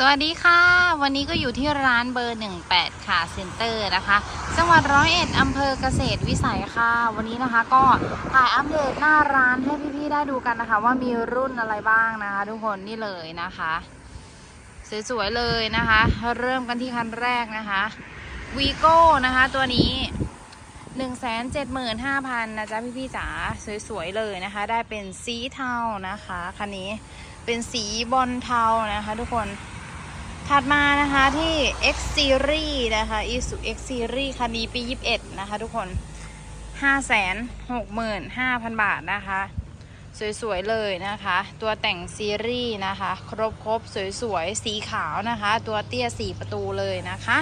สวัสดีค่ะ วันนี้ก็อยู่ที่ร้านเบอร์ 18 ค่ะเซ็นเตอร์นะคะ จังหวัดร้อยเอ็ดอำเภอเกษตรวิสัยค่ะ วันนี้นะคะก็ถ่ายอัปเดตหน้าร้านให้พี่ๆได้ดูกันนะคะ ว่ามีรุ่นอะไรบ้างนะคะ ทุกคนนี่เลยนะคะ สวยๆเลยนะคะ เริ่มกันที่คันแรกนะคะวีโก้นะคะตัวนี้175,000นะจ๊ะพี่ๆจ๋าสวยๆเลยนะคะ ได้เป็นสีเทานะคะคันนี้เป็นสีบอลเทานะคะ ทุกคน ถัดมานะคะที่ X Series นะคะ Isuzu X Series คันนี้ปี 21 นะคะ ทุกคน 565,000 บาทนะคะ สวยๆ เลยนะคะ ตัวแต่งซีรีส์นะคะ ครบครบๆสวยๆ สีขาวนะคะ ตัวเตี้ยสีประตูเลยนะคะ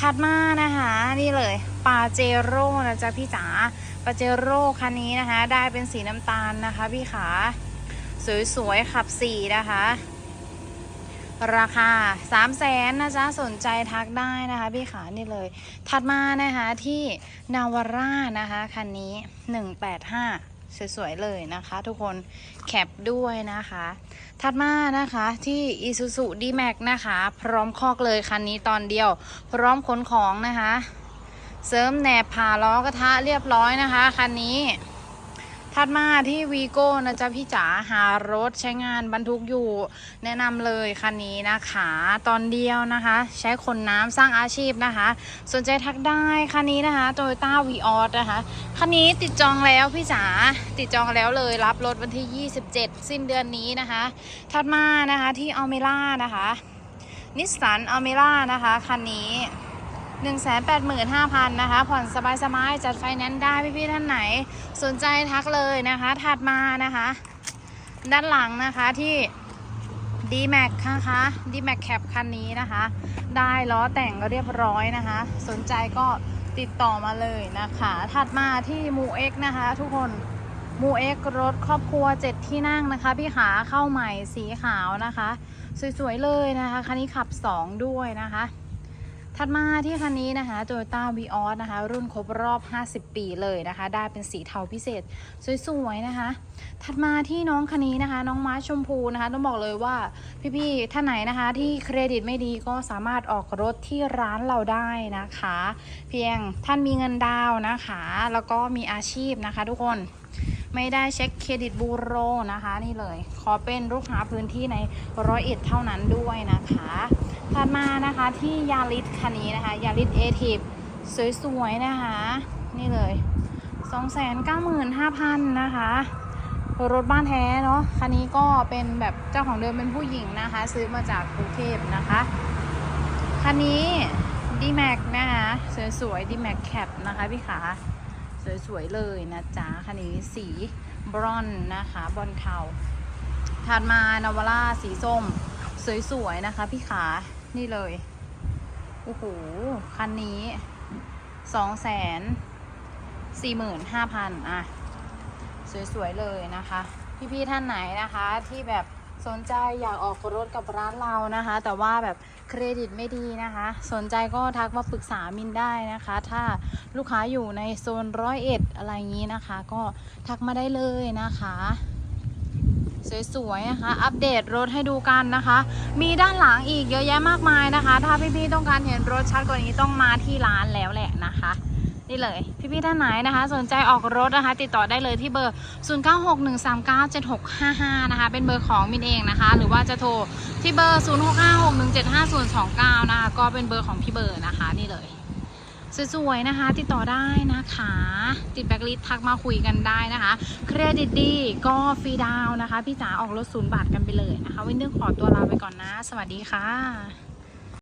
ถัดมานะคะ นี่เลยปาเจโร่นะจ๊ะพี่จ๋าปาเจโร่คันนี้นะคะ ได้เป็นสีน้ำตาลนะคะ พี่ขา สวยๆ ขับสีนะคะ ราคา3 0 0แสนนะจ๊ะสนใจทักได้นะคะพี่ขานี่เลย ถัดมานะคะที่นาวาร่านะคะคันนี้ 185 สวยๆเลยนะคะ ทุกคนแคปด้วยนะคะ ถัดมานะคะที่ Isuzu D-Max นะคะ พร้อมคอกเลยคันนี้ตอนเดียว พร้อมขนของนะคะ เสริมแหนบผ่าล้อกระทะเรียบร้อยนะคะคันนี้ ถัดมาที่วีโก้นะจ๊ะพี่จ๋าหารถใช้งานบรรทุกอยู่ แนะนำเลยคันนี้นะคะ ตอนเดียวนะคะ ใช้ขนน้ำสร้างอาชีพนะคะ สนใจทักได้คันนี้นะคะโตโยต้าวีออสนะคะคันนี้ติดจองแล้วพี่จ๋าติดจองแล้วเลยรับรถวันที่ 27 สิ้นเดือนนี้นะคะ ถัดมานะคะที่อัลเมล่านะคะนิสสันอัลเมล่านะคะคันนี้ 185,000นะคะ ผ่อนสบายๆ จัดไฟแนนซ์ได้พี่ๆท่านไหน สนใจทักเลยนะคะ ถัดมานะคะ ด้านหลังนะคะที่ D-Max นะคะ D-Max Cap คันนี้นะคะ ได้ล้อแต่งก็เรียบร้อยนะคะ สนใจก็ติดต่อมาเลยนะคะ ถัดมาที่มูเอ็กนะคะ ทุกคนมูเอ็กรถครอบครัว 7 ที่นั่งนะคะ พี่ขาเข้าใหม่สีขาวนะคะ สวยๆเลยนะคะ คันนี้ขับ 2 ด้วยนะคะ ถัดมาที่คันนี้นะคะ Toyota v ีออสนะคะ รุ่นครบรอบ 50 ปีเลยนะคะ ได้เป็นสีเทาพิเศษ สวยๆนะคะ ถัดมาที่น้องคันนี้นะคะ น้องม้าชมพูนะคะ ต้องบอกเลยว่าพี่ๆท่านไหนนะคะที่เครดิตไม่ดีก็สามารถออกรถที่ร้านเราได้นะคะ เพียงท่านมีเงินดาวนะคะ แล้วก็มีอาชีพนะคะ ทุกคนไม่ได้เช็คเครดิตบูโรนะคะ นี่เลย ขอเป็นลูกค้าพื้นที่ในร้อยเอ็ดเท่านั้นด้วยนะคะ ถัดมานะคะที่ยาริสคันนี้นะคะยาริสเอทีฟสวยๆนะคะ นี่เลย 295,000นะคะรถบ้านแท้เนาะคันนี้ก็เป็นแบบเจ้าของเดิมเป็นผู้หญิงนะคะ ซื้อมาจากกรุงเทพนะคะคันนี้ D-Max นะคะสวยๆ D-Max Cap นะคะพี่ขาสวยๆเลยนะจ๊ะคันนี้สีบรอนนะคะบอลเทาถัดมานาวาร่าสีส้ม สวยๆนะคะพี่ขา นี่เลย โอ้โห คันนี้สองแสนสี่หมื่นห้าพันอะ สวย ๆ เลยนะคะ พี่ ๆ ท่านไหนนะคะที่แบบสนใจอยากออกรถกับร้านเรานะคะ แต่ว่าแบบเครดิตไม่ดีนะคะ สนใจก็ทักมาปรึกษามินได้นะคะ ถ้าลูกค้าอยู่ในโซนร้อยเอ็ดอะไรอย่างนี้นะคะ ก็ทักมาได้เลยนะคะ สวยๆนะคะ อัปเดตรถให้ดูกันนะคะ มีด้านหลังอีกเยอะแยะมากมายนะคะ ถ้าพี่ๆต้องการเห็นรถชัดกว่านี้ต้องมาที่ร้านแล้วแหละนะคะนี่เลย พี่ๆท่านไหนนะคะ สนใจออกรถนะคะ ติดต่อได้เลยที่เบอร์ 0961397655 นะคะ เป็นเบอร์ของมินเองนะคะ หรือว่าจะโทรที่เบอร์ 0656175029 นะคะ ก็เป็นเบอร์ของพี่เบอร์นะคะ นี่เลย สวยๆนะคะ ติดต่อได้นะคะ ติดแบ็กลิสทักมาคุยกันได้นะคะ เครดิตดีก็ฟรีดาวนะคะ พี่จ๋าออกรถศูนย์บาทกันไปเลยนะคะ วันนี้ขอตัวลาไปก่อนนะ สวัสดีค่ะ